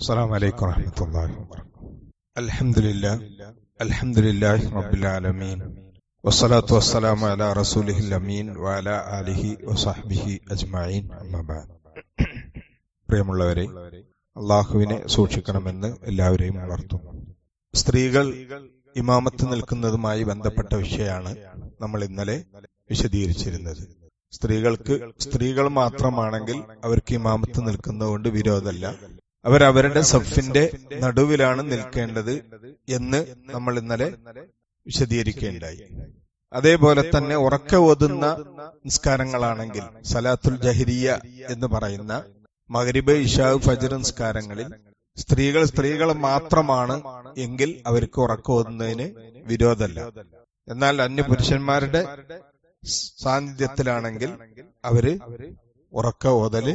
السلام عليكم ورحمة الله وبركاته الحمد لله الحمد لله رب العالمين والصلاة والسلام على رسوله الأمين وعلى آله وصحبه أجمعين أما بعد പ്രിയമുള്ളവരെ അള്ളാഹുവിനെ സൂക്ഷിക്കണമെന്ന് എല്ലാവരെയും ഉണർത്തുന്നു സ്ത്രീകൾ ഇമാമത്ത് നിൽക്കുന്നതുമായി ബന്ധപ്പെട്ട വിഷയമാണ് നമ്മൾ ഇന്നലെ വിശദീകരിച്ചിരുന്നത് സ്ത്രീകൾക്ക് സ്ത്രീകൾ മാത്രമാണെങ്കിൽ അവർക്ക് ഇമാമത്ത് നിൽക്കുന്നതുകൊണ്ട് വിരോധമല്ല അവരവരുടെ സഫിന്റെ നടുവിലാണ് നിൽക്കേണ്ടത് എന്ന് നമ്മൾ ഇന്നലെ വിശദീകരിക്കേണ്ടായി അതേപോലെ തന്നെ ഉറക്ക ഓതുന്ന നിസ്കാരങ്ങളാണെങ്കിൽ സലാത്തുൽ ജഹരിയ എന്ന് പറയുന്ന മകരിബ് ഇഷാവ് ഫജർ നിസ്കാരങ്ങളിൽ സ്ത്രീകൾ സ്ത്രീകൾ മാത്രമാണ് എങ്കിൽ അവർക്ക് ഉറക്ക ഓതുന്നതിന് വിരോധമല്ല. എന്നാൽ അന്യ പുരുഷന്മാരുടെ സാന്നിധ്യത്തിലാണെങ്കിൽ അവർ ഉറക്ക ഓതൽ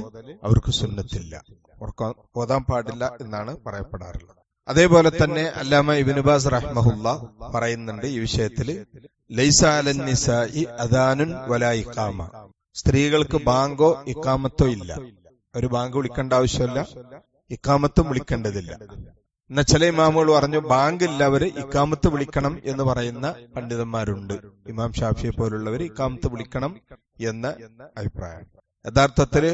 അവർക്ക് സുന്നത്തില്ല. ഉറക്ക ഓതാൻ പാടില്ല എന്നാണ് പറയപ്പെടാറുള്ളത്. അതേപോലെ തന്നെ അല്ലാമ ഇബിനുബാസ് റഹ്മഹുല്ല പറയുന്നുണ്ട് ഈ വിഷയത്തിൽ ലൈസ അദാനുൻ വലാ ഇക്കാമ സ്ത്രീകൾക്ക് ബാങ്കോ ഇക്കാമത്തോ ഇല്ല. ഒരു ബാങ്ക് വിളിക്കേണ്ട ആവശ്യമില്ല ഇക്കാമത്തും വിളിക്കേണ്ടതില്ല. എന്നാ ചില ഇമാമുകൾ പറഞ്ഞു ബാങ്ക് ഇല്ലവര് ഇക്കാമത്ത് വിളിക്കണം എന്ന് പറയുന്ന പണ്ഡിതന്മാരുണ്ട്. ഇമാം ഷാഫിയെ പോലുള്ളവർ ഇക്കാമത്ത് വിളിക്കണം എന്ന അഭിപ്രായം. യഥാർത്ഥത്തിൽ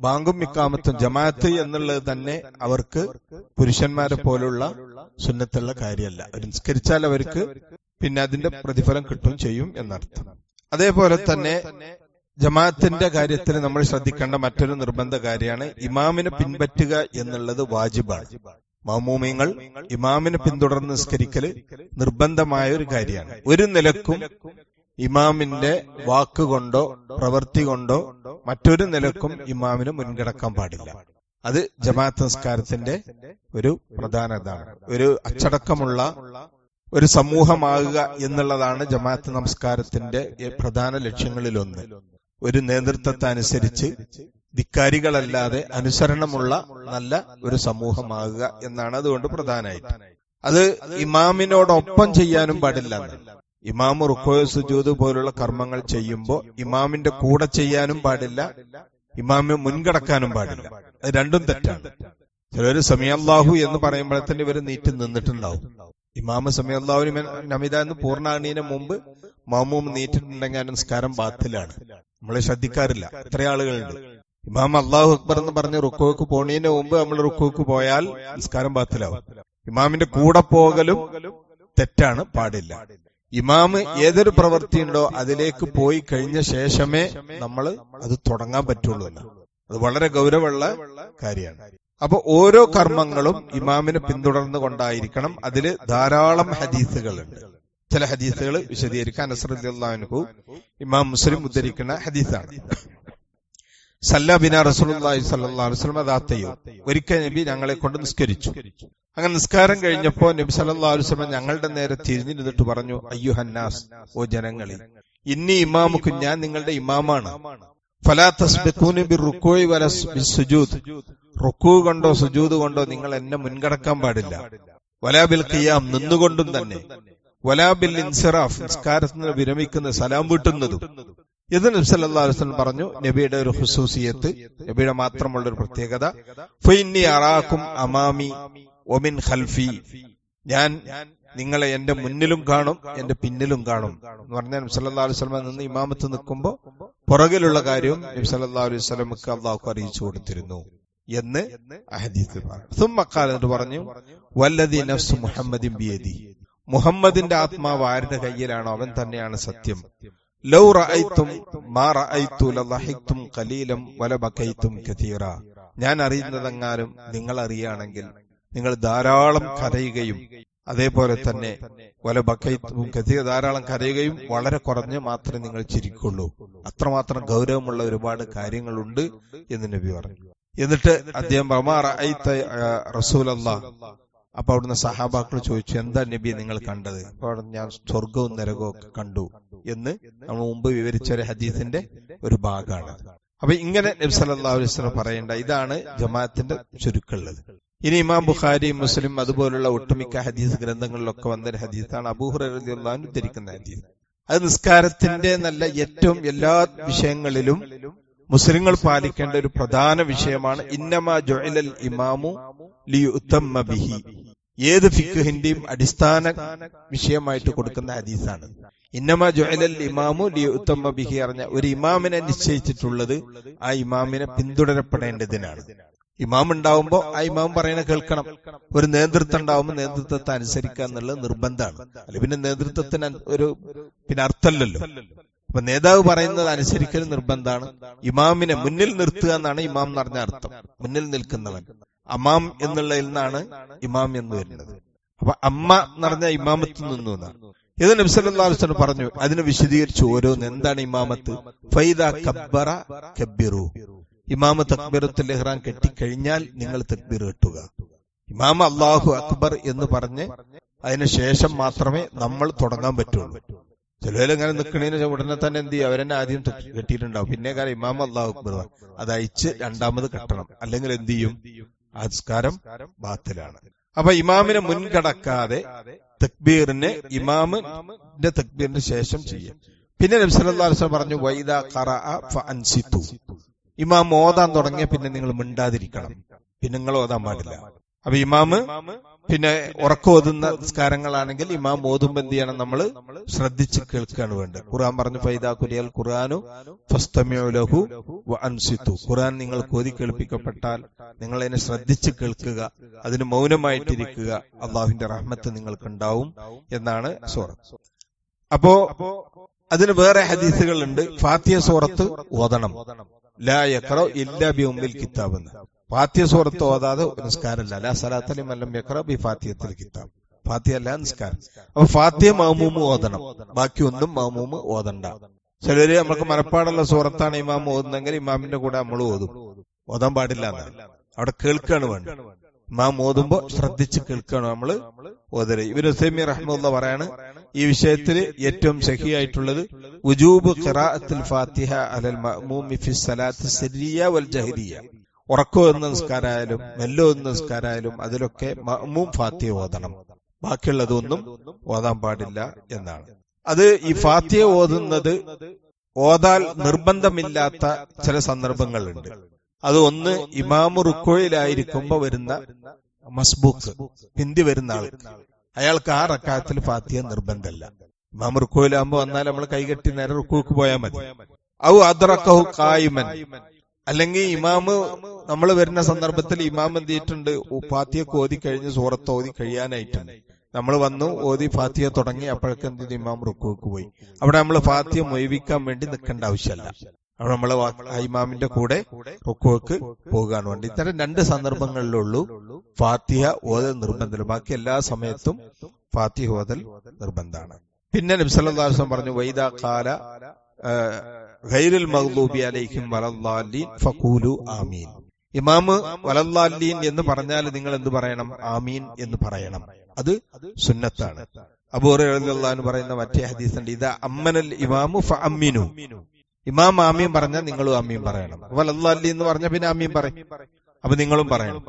ബാങ്കും ഇക്കാമത്തും ജമാഅത്ത് എന്നുള്ളത് തന്നെ അവർക്ക് പുരുഷന്മാരെ പോലുള്ള സുന്നത്തുള്ള കാര്യമല്ല. അവർ നിസ്കരിച്ചാൽ അവർക്ക് പിന്നെ അതിന്റെ പ്രതിഫലം കിട്ടും ചെയ്യും എന്നർത്ഥം. അതേപോലെ തന്നെ ജമാഅത്തിന്റെ കാര്യത്തിൽ നമ്മൾ ശ്രദ്ധിക്കേണ്ട മറ്റൊരു നിർബന്ധ കാര്യമാണ് ഇമാമിനെ പിൻപറ്റുക എന്നുള്ളത് വാജിബാണ്. മാമൂമിങ്ങൾ ഇമാമിനെ പിന്തുടർന്ന് നിസ്കരിക്കൽ നിർബന്ധമായ ഒരു കാര്യമാണ് ഒരു നിലക്കും ഇമാമിന്റെ വാക്കുകൊണ്ടോ പ്രവൃത്തി കൊണ്ടോ മറ്റൊരു നിലക്കും ഇമാമിന് മുൻകിടക്കാൻ പാടില്ല. അത് ജമാഅത്ത് നിസ്കാരത്തിന്റെ ഒരു പ്രധാന ഇതാണ് ഒരു അച്ചടക്കമുള്ള ഒരു സമൂഹമാകുക എന്നുള്ളതാണ് ജമാഅത്ത് നമസ്കാരത്തിന്റെ പ്രധാന ലക്ഷ്യങ്ങളിലൊന്ന്. ഒരു നേതൃത്വത്തെ അനുസരിച്ച് ധിക്കാരികളല്ലാതെ അനുസരണമുള്ള നല്ല ഒരു സമൂഹമാകുക എന്നാണ് അതുകൊണ്ട് പ്രധാനമായിട്ട്. അത് ഇമാമിനോടൊപ്പം ചെയ്യാനും പാടില്ല. ഇമാം റുക്കോയ സുജൂദ് പോലുള്ള കർമ്മങ്ങൾ ചെയ്യുമ്പോൾ ഇമാമിന്റെ കൂടെ ചെയ്യാനും പാടില്ല ഇമാമിന് മുൻകടക്കാനും പാടില്ല. അത് രണ്ടും തെറ്റാണ്. ചിലര് സമയല്ലാഹു എന്ന് പറയുമ്പോഴത്തന്നെ ഇവർ നീറ്റ് നിന്നിട്ടുണ്ടാവും. ഇമാമ സമയല്ലാഹുവിന് നമിത എന്ന് പൂർണാണീന് മുമ്പ് മാമൂം നീറ്റിട്ടുണ്ടെങ്കിൽ അതിന്റെ നിസ്കാരം ബാത്തിലാണ്. നമ്മളെ ശ്രദ്ധിക്കാറില്ല. ഇത്ര ആളുകളുണ്ട്. ഇമാം അള്ളാഹു അക്ബർ എന്ന് പറഞ്ഞ് റുക്കോക്ക് പോണീന് മുമ്പ് നമ്മൾ റുക്കോക്ക് പോയാൽ നിസ്കാരം ബാത്തിലാവും ഇമാമിന്റെ കൂടെ പോകലും തെറ്റാണ് പാടില്ല. ഇമാമ് ഏതൊരു പ്രവൃത്തി ഉണ്ടോ അതിലേക്ക് പോയി കഴിഞ്ഞ ശേഷമേ നമ്മൾ അത് തുടങ്ങാൻ പറ്റുള്ളൂ അത് വളരെ ഗൗരവമുള്ള കാര്യമാണ്. അപ്പൊ ഓരോ കർമ്മങ്ങളും ഇമാമിനെ പിന്തുടർന്നു കൊണ്ടായിരിക്കണം. അതിൽ ധാരാളം ഹദീസുകളുണ്ട്. ചില ഹദീസുകൾ വിശദീകരിക്കാൻ അസറുദ്ദാനുഹു ഇമാം മുസ്ലിം ഉദ്ധരിക്കുന്ന ഹദീസാണ്. സല്ലാബിന റസൂലി സല്ലാസ്ലം അതാത്തയോ ഒരിക്കൽ നബി ഞങ്ങളെ കൊണ്ട് നിസ്കരിച്ചു. അങ്ങനെ നിസ്കാരം കഴിഞ്ഞപ്പോ നബി സല്ലാ അലുസ്ലം ഞങ്ങളുടെ നേരെ തിരിഞ്ഞിരുന്നിട്ട് പറഞ്ഞു അയ്യുഹന്നാസ് ഓ ജനങ്ങളെ ഇന്നി ഇമാമുക്ക് ഞാൻ നിങ്ങളുടെ ഇമാമാണ്. ഫലാ കൊണ്ടോ സുജൂദ് കൊണ്ടോ നിങ്ങൾ എന്നെ മുൻകടക്കാൻ പാടില്ല. വലാബിൽ ഖിയാം നിന്നുകൊണ്ടും തന്നെ. വലാബിൽ ഇൻസിറാഫ് നിസ്കാരത്തിൽ വിരമിക്കുന്ന സലാം വീട്ടുന്നതും. ഇത് നബ്സല്ലാസ്ലം പറഞ്ഞു നബിയുടെ ഒരു ഹുസൂസിയത്ത് നബിയുടെ മാത്രമുള്ള ഒരു പ്രത്യേകത ഫൈന്നി അറാക്കും അമാമി ഒമിൻ ഖൽഫി. ഞാൻ നിങ്ങളെ എന്റെ മുന്നിലും കാണും എന്റെ പിന്നിലും കാണും. എന്ന് പറഞ്ഞാൽ നബ്സല്ലാ അലുസ്ലമ നിന്ന് ഇമാമത്ത് നിൽക്കുമ്പോൾ പുറകിലുള്ള കാര്യവും നബി സല്ലാ അലൈഹി സ്വലമക്ക് അള്ളാഹു അറിയിച്ചു കൊടുത്തിരുന്നു എന്ന് അഹദീസ് പറഞ്ഞു. പറഞ്ഞു വല്ലതി നഫ്സ് മുഹമ്മദിൻ ബിയദി. മുഹമ്മദിന്റെ ആത്മാവ് ആരുടെ കയ്യിലാണോ അവൻ തന്നെയാണ് സത്യം. ലൗ റഅയ്തും മാ റഅയ്തു ലളഹിക്തും ഖലീലം വലബകൈതും കതീറ ഞാൻ അറിയുന്നതെങ്ങാനും നിങ്ങൾ അറിയുകയാണെങ്കിൽ നിങ്ങൾ ധാരാളം കരയുകയും അതേപോലെ തന്നെ വലബക്കൈത്തും കതീറ ധാരാളം കരയുകയും വളരെ കുറഞ്ഞ് മാത്രമേ നിങ്ങൾ ചിരിക്കുള്ളൂ. അത്രമാത്രം ഗൗരവമുള്ള ഒരുപാട് കാര്യങ്ങളുണ്ട് എന്ന് നബി പറഞ്ഞു. എന്നിട്ട് അദ്ദേഹം റസൂൽ അപ്പൊ അവിടുന്ന് സഹാബാക്കൾ ചോദിച്ചു എന്താ നബി നിങ്ങൾ കണ്ടത്? അപ്പൊ ഞാൻ സ്വർഗവും നരകവും ഒക്കെ കണ്ടു. എന്ന് നമ്മൾ മുമ്പ് വിവരിച്ച ഒരു ഹദീസിന്റെ ഒരു ഭാഗമാണ്. അപ്പൊ ഇങ്ങനെ നബി സല്ലാ അലൈഹി പറയേണ്ട ഇതാണ് ജമാഅത്തിന്റെ ചുരുക്കുള്ളത് ഇനി ഇമാം ബുഖാരി മുസ്ലിം അതുപോലുള്ള ഒട്ടുമിക്ക ഹദീസ് ഗ്രന്ഥങ്ങളിലൊക്കെ വന്ന ഹദീസാണ് അബൂഹുറാൻ ഉദ്ധരിക്കുന്ന ഹദീസ്. അത് നിസ്കാരത്തിന്റെ നല്ല ഏറ്റവും എല്ലാ വിഷയങ്ങളിലും മുസ്ലിങ്ങൾ പാലിക്കേണ്ട ഒരു പ്രധാന വിഷയമാണ് ഇന്നമ ജോയിലൽ ഇമാമു ലിയുത്തമ്മ ബിഹി. ഏത് ഫിഖിന്റെയും അടിസ്ഥാന വിഷയമായിട്ട് കൊടുക്കുന്ന ഹദീസാണ്. ഇന്നമ ജുഅലൽ ഇമാമു ലിയുത്തമ്മ ബിഹി അറിഞ്ഞ ഒരു ഇമാമിനെ നിശ്ചയിച്ചിട്ടുള്ളത് ആ ഇമാമിനെ പിന്തുടരപ്പെടേണ്ടതിനാണ്. ഇമാം ഉണ്ടാവുമ്പോൾ ആ ഇമാം പറയണ കേൾക്കണം. ഒരു നേതൃത്വം ഉണ്ടാവുമ്പോൾ നേതൃത്വത്തെ അനുസരിക്കുക എന്നുള്ളത് നിർബന്ധമാണ്. അല്ല പിന്നെ നേതൃത്വത്തിന് ഒരു പിന്നെ അർത്ഥമല്ലല്ലോ. അപ്പൊ നേതാവ് പറയുന്നത് അനുസരിക്കൽ നിർബന്ധമാണ്. ഇമാമിനെ മുന്നിൽ നിർത്തുക എന്നാണ് ഇമാം എന്ന് പറഞ്ഞ അർത്ഥം. മുന്നിൽ നിൽക്കുന്നവൻ. അമാം എന്നുള്ളതിൽ നിന്നാണ് ഇമാം എന്ന് വരുന്നത്. അപ്പൊ അമ്മ എന്ന് പറഞ്ഞ ഇമാമത്ത് നിന്നു ഇത് നബ്സല്ലാസ്വൻ പറഞ്ഞു അതിന് വിശദീകരിച്ചു ഓരോന്ന്. എന്താണ് ഇമാമത്ത്? ഫൈദ കബ്ബറ കബ്ബിറു. ഇമാമ തക്ബീറത്തുൽ ഇഹ്റാം കെട്ടിക്കഴിഞ്ഞാൽ നിങ്ങൾ തക്ബീർ കെട്ടുക. ഇമാമ അള്ളാഹു അക്ബർ എന്ന് പറഞ്ഞ് അതിനുശേഷം മാത്രമേ നമ്മൾ തുടങ്ങാൻ പറ്റുള്ളൂ. ചിലവര് ഇങ്ങനെ നിൽക്കണേന് ഉടനെ തന്നെ എന്ത് ചെയ്യും? അവരെന്നെ ആദ്യം കെട്ടിയിട്ടുണ്ടാവും. പിന്നെ കാര്യം ഇമാം അള്ളാഹു അക്ബർ. അത് അയച്ച് രണ്ടാമത് കെട്ടണം. അല്ലെങ്കിൽ എന്ത് ചെയ്യും? ആ നിസ്കാരം ബാത്തിലാണ്. അപ്പൊ ഇമാമിനെ മുൻകടക്കാതെ തക്ബീറിന് ഇമാമിന്റെ തക്ബീറിന് ശേഷം ചെയ്യാം. പിന്നെ നബ്സല്ലാസ്വലം പറഞ്ഞു വൈദ കറ അൻസിത്തു. ഇമാം ഓതാൻ തുടങ്ങിയ പിന്നെ നിങ്ങൾ മിണ്ടാതിരിക്കണം. പിന്നെ നിങ്ങൾ ഓതാൻ പാടില്ല. അപ്പൊ ഇമാമ് പിന്നെ ഉറക്കം ഓതുന്ന നിസ്കാരങ്ങളാണെങ്കിൽ ഇമാം ഓതുമ്പോ എന്ത് നമ്മൾ ശ്രദ്ധിച്ച് കേൾക്കുകയാണ് വേണ്ടത്. ഖുർആൻ പറഞ്ഞു ഫൈദാ കുരിയൽ ഖുർആാനു ലഹു അൻസിത്തു. ഖുർആൻ നിങ്ങൾ കോതി കേൾപ്പിക്കപ്പെട്ടാൽ നിങ്ങൾ അതിനെ ശ്രദ്ധിച്ച് കേൾക്കുക അതിന് മൗനമായിട്ടിരിക്കുക അള്ളാഹുവിന്റെ റഹ്മത്ത് നിങ്ങൾക്ക് ഉണ്ടാവും എന്നാണ് സൂറത്ത് അപ്പോ അതിന് വേറെ ഹദീസുകളുണ്ട്. ഫാത്തിയ സൂറത്ത് ഓതണം. ലാ യക്റ ഇല്ലാ ബി ഉമ്മിൽ കിതാബ് എന്ന്. ഫാത്തിയ സൂറത്ത് ഓതാതെ നിസ്കാരമല്ല. അല്ല സലാത്തലി മല്ലം യക്റ ബി ഫാത്തിയത്തിൽ കിതാബ് ഫാത്തിയ അല്ല നിസ്കാരം. അപ്പൊ ഫാത്തിയ മാമൂമ് ഓതണം. ബാക്കി ഒന്നും മാമൂമ് ഓതണ്ട. ചിലര് നമ്മൾക്ക് മനപ്പാടുള്ള സൂറത്താണ് ഇമാം ഓതുന്നെങ്കിൽ ഇമാമിന്റെ കൂടെ നമ്മൾ ഓതും. ഓതാൻ പാടില്ല എന്നാണ്. അവിടെ കേൾക്കാണ് വേണ്ടത്. ഇമാം ഓതുമ്പോ ശ്രദ്ധിച്ച് കേൾക്കണം നമ്മൾ ഓതര് ഇവർ ഹുസൈമി റഹ്മുള്ള പറയാണ് ഈ വിഷയത്തിൽ ഏറ്റവും ശഹിയായിട്ടുള്ളത് ഉജൂബ് ഖിറാഅത്തുൽ ഫാത്തിഹ അലൽ മഅ്മൂമി ഫി സലാത്ത് സിരിയ വൽ ജഹരിയ. ഉറക്കോ എന്ന നിസ്കാരമായാലും മെല്ലോ എന്ന നിസ്കാരമായാലും അതിലൊക്കെ മഹ്മൂം ഫാത്തിയ ഓതണം. ബാക്കിയുള്ളതൊന്നും ഓതാൻ പാടില്ല എന്നാണ്. അത് ഈ ഫാത്തിയ ഓതുന്നത് ഓതാൽ നിർബന്ധമില്ലാത്ത ചില സന്ദർഭങ്ങളുണ്ട്. അത് ഒന്ന് ഇമാമു റുക്കോയിലായിരിക്കുമ്പോ വരുന്ന മസ്ബൂക്ക് പിന്തി വരുന്ന ആൾക്ക്. അയാൾക്ക് ആ റക്കാത്തിൽ ഫാത്തിയ നിർബന്ധമല്ല ഇമാമു റുക്കോയിലാകുമ്പോ വന്നാൽ നമ്മൾ കൈകെട്ടി നേരെ റുക്കോക്ക് പോയാൽ മതി. ഔ അദ്റക്കഹു കായിമൻ അല്ലെങ്കിൽ ഇമാമ് നമ്മൾ വരുന്ന സന്ദർഭത്തിൽ ഇമാം എന്ത് ചെയ്തിട്ടുണ്ട്? ഫാത്തിയൊക്കെ ഓതി കഴിഞ്ഞ് സൂറത്ത് ഓതി കഴിയാനായിട്ടുണ്ട്. നമ്മൾ വന്നു ഓതി ഫാത്തിയ തുടങ്ങി അപ്പോഴൊക്കെ എന്ത് ഇമാം റുക്കോക്ക് പോയി. അവിടെ നമ്മൾ ഫാത്തിയ മൊയ്വിക്കാൻ വേണ്ടി നിൽക്കേണ്ട ആവശ്യമല്ല. അവിടെ നമ്മൾ ഇമാമിന്റെ കൂടെ റുക്കുവക്ക് പോകുകയാണ് വേണ്ടി ഇത്തരം രണ്ട് സന്ദർഭങ്ങളിലുള്ളൂ ഫാത്തിഹ ഓതൽ നിർബന്ധം. ബാക്കി എല്ലാ സമയത്തും ഫാത്തിഹ ഓതൽ നിർബന്ധമാണ്. പിന്നെ നബ്സല്ലാസം പറഞ്ഞു വൈദാ കാല ആമീൻ. ഇമാമ് വലല്ലാലീൻ എന്ന് പറഞ്ഞാൽ നിങ്ങൾ എന്ത് പറയണം? ആമീൻ എന്ന് പറയണം. അത് സുന്നത്താണ്. അബൂറിന് പറയുന്ന മറ്റേ ഹദീസുണ്ട് ഇത് അമ്മനൽ ഇമാമു ഫഅമ്മിനു. ഇമാം ആമീൻ പറഞ്ഞാൽ നിങ്ങളും ആമീൻ പറയണം. വലല്ലാലി എന്ന് പറഞ്ഞാൽ പിന്നെ ആമീൻ പറയും. അപ്പൊ നിങ്ങളും പറയണം.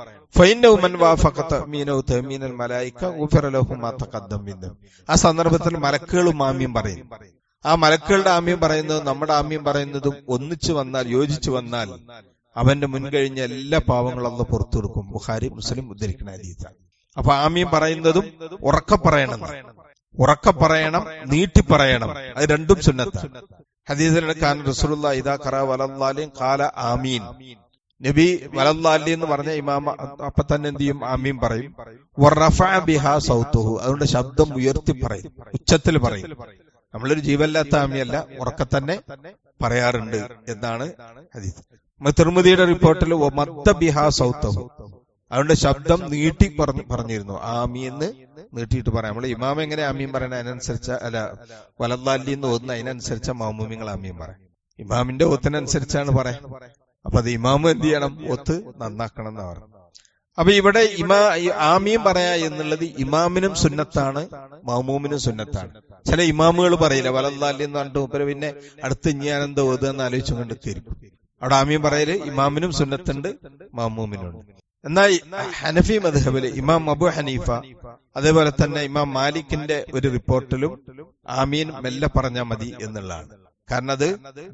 ആ സന്ദർഭത്തിൽ മലക്കുകളും ആമീൻ പറയും. ആ മലക്കുകളുടെ ആമ്യം പറയുന്നതും നമ്മുടെ ആമ്യം പറയുന്നതും ഒന്നിച്ചു വന്നാൽ യോജിച്ചു വന്നാൽ അവന്റെ മുൻകഴിഞ്ഞ എല്ലാ പാവങ്ങളും അന്ന് പുറത്തു കൊടുക്കും. ബുഹാരി മുസ്ലിം ഉദ്ധരിക്കുന്ന രീതി അപ്പൊ ആമ്യം പറയുന്നതും ഉറക്ക പറയണം. ഉറക്ക പറയണം നീട്ടി പറയണം. അത് രണ്ടും സുന്നത്താണ് ഹദീസിലെടുക്കാൻ റസൂലുള്ള ഇതാ ഖറ വലല്ലാലിൻ കാല ആമീൻ. നബി വലല്ലാലി എന്ന് പറഞ്ഞ ഇമാമ അപ്പൊ തന്നെ എന്ത് ചെയ്യും? ആമീൻ പറയും. ബിഹാ സൗത്തുഹു. അതുകൊണ്ട് ശബ്ദം ഉയർത്തി പറയും. ഉച്ചത്തിൽ പറയും. നമ്മളൊരു ജീവല്ലാത്ത ആമിയല്ല ഉറക്കെ തന്നെ പറയാറുണ്ട് എന്നാണ് ഹദീസ്. തിരുമതിയുടെ റിപ്പോർട്ടിൽ മത്ത ബിഹാ സൗത്തഹു. അതുകൊണ്ട് ശബ്ദം നീട്ടി പറഞ്ഞു പറഞ്ഞിരുന്നു. ആമി എന്ന് നീട്ടിയിട്ട് പറയാം. നമ്മൾ ഇമാം എങ്ങനെ ആമീൻ പറയണ അതിനനുസരിച്ച അല്ല വലല്ലാലി എന്ന് ഓതുന്ന അതിനനുസരിച്ച മാമൂമിങ്ങൾ ആമീൻ പറയാം. ഇമാമിന്റെ ഒത്തിനനുസരിച്ചാണ് പറയാം. അപ്പൊ അത് ഇമാമ് എന്ത് ചെയ്യണം? ഒത്ത് നന്നാക്കണം എന്നാണ് പറഞ്ഞു അപ്പൊ ഇവിടെ ഇമാ ആമീൻ പറയാ എന്നുള്ളത് ഇമാമിനും സുന്നത്താണ് മാമൂമിനും സുന്നത്താണ്. ചില ഇമാമുകൾ പറയില്ല വലല്ലാലി എന്ന് പറഞ്ഞിട്ട് മൂപ്പര് പിന്നെ അടുത്ത് ഞാനെന്താ ഓതുക എന്ന് ആലോചിച്ചുകൊണ്ട് തീരും അവിടെ ആമീൻ പറയൽ ഇമാമിനും സുന്നത്തുണ്ട് മാമൂമിനും ഉണ്ട് എന്നാൽ ഹനഫി മദ്ഹബിൽ ഇമാം അബു ഹനീഫ അതേപോലെ തന്നെ ഇമാം മാലിക്കിന്റെ ഒരു റിപ്പോർട്ടിലും ആമീൻ മെല്ലെ പറഞ്ഞാൽ മതി എന്നുള്ളതാണ്. കാരണം അത്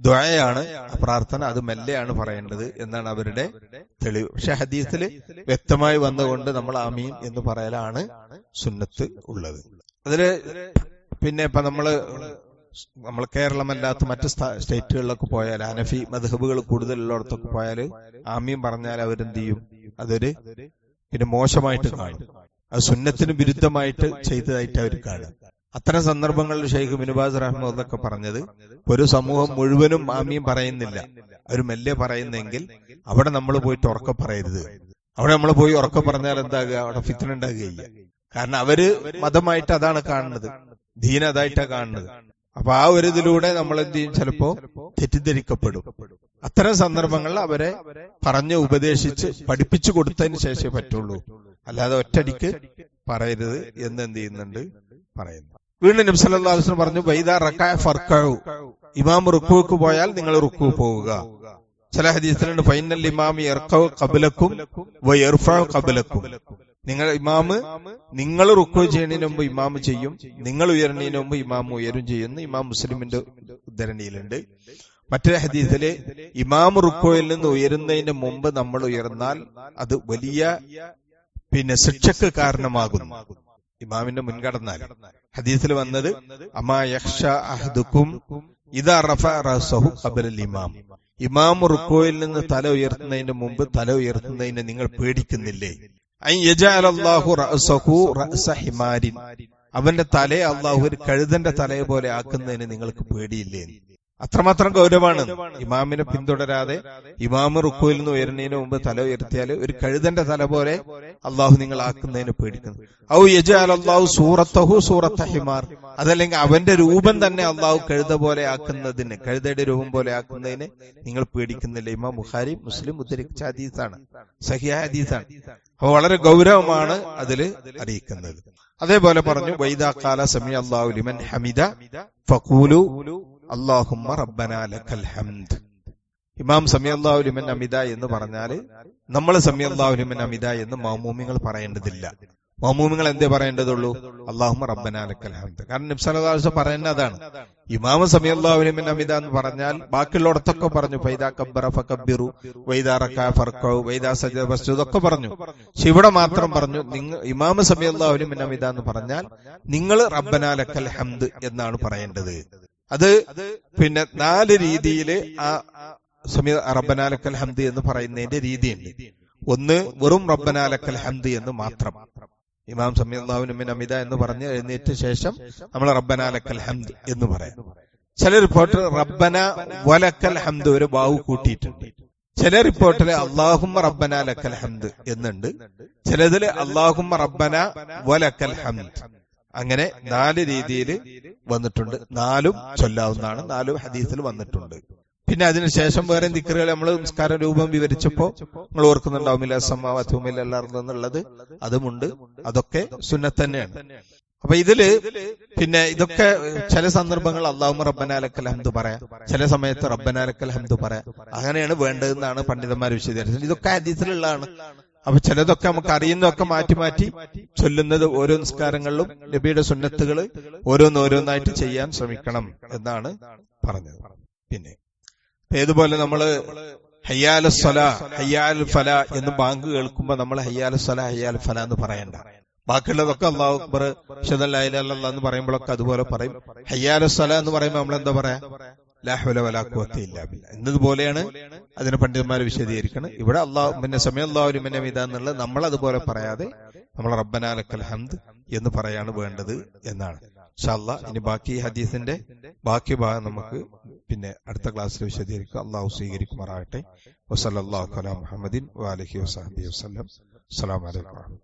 ദ്വയാണ് പ്രാർത്ഥന അത് മെല്ലെയാണ് പറയേണ്ടത് എന്നാണ് അവരുടെ തെളിവ്. പക്ഷെ ഹദീസിൽ വ്യക്തമായി വന്നുകൊണ്ട് നമ്മൾ ആമീൻ എന്ന് പറയലാണ് സുന്നത്ത് ഉള്ളത്. അതിൽ പിന്നെ ഇപ്പൊ നമ്മൾ നമ്മൾ കേരളമല്ലാത്ത മറ്റ് സ്റ്റേറ്റുകളിലൊക്കെ പോയാൽ അനഫി മധുഹബുകൾ കൂടുതലുള്ളിടത്തൊക്കെ പോയാൽ ആമീൻ പറഞ്ഞാൽ അവരെന്ത് ചെയ്യും? അതൊരു പിന്നെ മോശമായിട്ട് കാണും. അത് സുന്നത്തിന് വിരുദ്ധമായിട്ട് ചെയ്തതായിട്ട് അവർ കാണും. അത്തരം സന്ദർഭങ്ങളിൽ ഷെയ്ഖ് മിനുബാസ് റഹ്മൊക്കെ പറഞ്ഞത് ഒരു സമൂഹം മുഴുവനും ആമീൻ പറയുന്നില്ല. ഒരു മെല്ലെ പറയുന്നെങ്കിൽ അവിടെ നമ്മൾ പോയിട്ട് ഉറക്ക പറയരുത്. അവിടെ നമ്മൾ പോയി ഉറക്ക പറഞ്ഞാൽ എന്താകുക? അവിടെ ഫിത്തന ഉണ്ടാകുകയില്ല. കാരണം അവർ മതമായിട്ട് അതാണ് കാണുന്നത്. ദീന അതായിട്ടാ കാണുന്നത്. അപ്പൊ ആ ഒരു ഇതിലൂടെ നമ്മൾ എന്ത് ചെയ്യും? ചിലപ്പോ തെറ്റിദ്ധരിക്കപ്പെടും. അത്തരം സന്ദർഭങ്ങളിൽ അവരെ പറഞ്ഞ് ഉപദേശിച്ച് പഠിപ്പിച്ചു കൊടുത്തതിന് ശേഷമേ പറ്റുള്ളൂ. അല്ലാതെ ഒറ്റടിക്ക് പറയരുത് എന്ന് എന്ത് ചെയ്യുന്നുണ്ട്? പറയുന്നു. വീണ്ടും വസല്ലം പറഞ്ഞു വൈദ റക്കായ ഫർക്കഴു ഇമാം റുക്കുക്ക് പോയാൽ നിങ്ങൾ റുക്കു പോവുക. ചില ഹദീസിലുണ്ട് ഫൈനൽ ഇമാം ഇർക്കവ് കബലക്കും വയർഫു കബലക്കും നിങ്ങൾ ഇമാമ് നിങ്ങൾ റുക്കു ചെയ്യുന്നതിന് മുമ്പ് ഇമാമ് ചെയ്യും നിങ്ങൾ ഉയരണതിന് മുമ്പ് ഇമാം ഉയരും ചെയ്യുന്നു ഇമാം മുസ്ലിമിന്റെ ഉദ്ധരണിയിലുണ്ട്. മറ്റൊരു ഹദീസിലെ ഇമാം റുക്കോയിൽ നിന്ന് ഉയരുന്നതിന് മുമ്പ് നമ്മൾ ഉയർന്നാൽ അത് വലിയ പിന്നെ ശിക്ഷക്ക് കാരണമാകുന്നു. ഇമാമിന്റെ മുൻകടന്നാൽ ഹദീസിൽ വന്നത് അമാ യക്ഷ അഹ്ദുക്കും ഇതാ റഫ റസഹു ഇമാം. ഇമാം. റുക്കോയിൽ നിന്ന് തല ഉയർത്തുന്നതിന് മുമ്പ് തല ഉയർത്തുന്നതിന് നിങ്ങൾ പേടിക്കുന്നില്ലേ? അവന്റെ തലയെ അള്ളാഹു ഒരു കഴുതന്റെ തലയെ പോലെ ആക്കുന്നതിന് നിങ്ങൾക്ക് പേടിയില്ലേ? അത്രമാത്രം ഗൗരവമാണ്. ഇമാമിനെ പിന്തുടരാതെ ഇമാമ് റുക്കുവിൽ നിന്ന് ഉയരുന്നതിന് മുമ്പ് തല ഉയർത്തിയാൽ ഒരു കഴുതന്റെ തല പോലെ അള്ളാഹു നിങ്ങൾ ആക്കുന്നതിന് പേടിക്കുന്നു. ഔ യജാൽ അള്ളാഹു സൂറത്തഹു സൂറത്ത ഹിമാർ. അതല്ലെങ്കിൽ അവന്റെ രൂപം തന്നെ അള്ളാഹു കഴുത പോലെ ആക്കുന്നതിന് കഴുതയുടെ രൂപം പോലെ ആക്കുന്നതിന് നിങ്ങൾ പേടിക്കുന്നില്ല. ഇമാം ബുഖാരി മുസ്ലിം ഉദ്ധരിച്ച ഹദീസാണ്. സഹിയ ഹദീസാണ്. അപ്പൊ വളരെ ഗൗരവമാണ് അതിൽ അറിയിക്കുന്നത്. അതേപോലെ പറഞ്ഞു വൈദാക്കാല സമി അള്ളാഹു ലിമൻ ഹമിദ ഫഖൂലു അള്ളാഹുമ്മ റബ്ബന ലക്കൽ ഹംദ്. ഇമാം സമി അള്ളാഹു ലിമൻ അമിത എന്ന് പറഞ്ഞാൽ നമ്മൾ സമി അള്ളാഹു ലിമൻ അമിത എന്ന് മാമൂമിങ്ങൾ പറയേണ്ടതില്ല. മാമൂമിങ്ങൾ എന്തേ പറയേണ്ടതുള്ളൂ അള്ളാഹു റബ്ബനാലക്കൽ ഹംദ്. കാരണം നിബ്സലാസ് പറയുന്ന അതാണ്. ഇമാമ സമയം അമിത എന്ന് പറഞ്ഞാൽ ബാക്കിയുള്ളടത്തൊക്കെ പറഞ്ഞു കബ്ബറ വൈദാ ഒക്കെ പറഞ്ഞു. പക്ഷെ ഇവിടെ മാത്രം പറഞ്ഞു നിങ്ങൾ ഇമാമ സമയം അമിത എന്ന് പറഞ്ഞാൽ നിങ്ങൾ റബ്ബനാലക്കൽ ഹംദ് എന്നാണ് പറയേണ്ടത്. അത് പിന്നെ നാല് രീതിയിൽ ആ സമയ റബ്ബനാലക്കൽ ഹംദ് എന്ന് പറയുന്നതിന്റെ രീതിയുണ്ട്. ഒന്ന് വെറും റബ്ബനാലക്കൽ ഹംദ് എന്ന് മാത്രം. ഇമാം സമീഅള്ളാഹുനുമിൻ അമിത എന്ന് പറഞ്ഞ് എഴുന്നേറ്റ ശേഷം നമ്മൾ റബ്ബന ലക്കൽ ഹംദ് എന്ന് പറയാം. ചില റിപ്പോർട്ടർ റബ്ബന വലക്കൽ ഹംദ് ഒരു ബാവു കൂട്ടിയിട്ടുണ്ട്. ചില റിപ്പോർട്ടിൽ അള്ളാഹുമ്മ റബ്ബന ലക്കൽ ഹംദ് എന്നുണ്ട്. ചിലതിൽ അള്ളാഹുമ്മ റബ്ബന വലക്കൽ ഹംദ്. അങ്ങനെ നാല് രീതിയിൽ വന്നിട്ടുണ്ട്. നാലും ചൊല്ലാവുന്നതാണ്. നാലും ഹദീസിൽ വന്നിട്ടുണ്ട്. പിന്നെ അതിനുശേഷം വേറെ ദിക്കറുകൾ നമ്മൾ സംസ്കാര രൂപം വിവരിച്ചപ്പോ നിങ്ങൾ ഓർക്കുന്നുണ്ടാവുമില്ല സമാവത്തുമില്ല എന്നുള്ളത് അതുമുണ്ട്. അതൊക്കെ സുന്നത്ത് തന്നെയാണ്. അപ്പൊ ഇതിൽ പിന്നെ ഇതൊക്കെ ചില സന്ദർഭങ്ങൾ അള്ളാഹു റബ്ബനാലക്കൽ ഹംദ് പറയാം. ചില സമയത്ത് റബ്ബനാലക്കൽ ഹംദ് പറയാം. അങ്ങനെയാണ് വേണ്ടതെന്നാണ് പണ്ഡിതന്മാർ വിശദീകരിച്ചത്. ഇതൊക്കെ അതീതിലുള്ളതാണ് അപ്പൊ ചിലതൊക്കെ നമുക്ക് അറിയുന്നതൊക്കെ മാറ്റി മാറ്റി ചൊല്ലുന്നത് ഓരോ നിസ്കാരങ്ങളിലും നബിയുടെ സുന്നത്തുകൾ ഓരോന്നോരോന്നായിട്ട് ചെയ്യാൻ ശ്രമിക്കണം എന്നാണ് പറഞ്ഞത്. പിന്നെ ഏതുപോലെ നമ്മൾ ഹയ്യാല സ്വല ഹയ്യാൽ ഫല എന്ന് ബാങ്ക് കേൾക്കുമ്പോൾ നമ്മൾ ഹയ്യാല സ്വല ഹയ്യാൽ ഫല എന്ന് പറയണ്ട. ബാക്കിയുള്ളതൊക്കെ അള്ളാഹു അക്ബർ ഷദല്ല എന്ന് പറയുമ്പോഴൊക്കെ അതുപോലെ പറയും. ഹയ്യാല സ്വല എന്ന് പറയുമ്പോൾ നമ്മൾ എന്താ പറയാ ലാഹുല വലാക്കുവത്തെ ഇല്ല എന്നതുപോലെയാണ് അതിനെ പണ്ഡിതന്മാർ വിശദീകരിക്കണം. ഇവിടെ അള്ളാഹു പിന്നെ സമയം അള്ളാഹു മിനമിത എന്നുള്ളത് നമ്മൾ അതുപോലെ പറയാതെ നമ്മൾ റബ്ബനാലക്കൽ ഹംദ് എന്ന് പറയാണ് വേണ്ടത് എന്നാണ്. ഷല്ല ഇനി ബാക്കി ഹദീസിന്റെ ബാക്കി ഭാഗം നമുക്ക് പിന്നെ അടുത്ത ക്ലാസ്സിൽ വിശദീകരിക്കുക അള്ളാഹു സ്വീകരിക്കുമാറാകട്ടെ. വസല്ലാഹു അല മുഹമ്മദിൻ വാലഹി വസാഹബി വസ്ലം അസ്സലാമലൈക്കും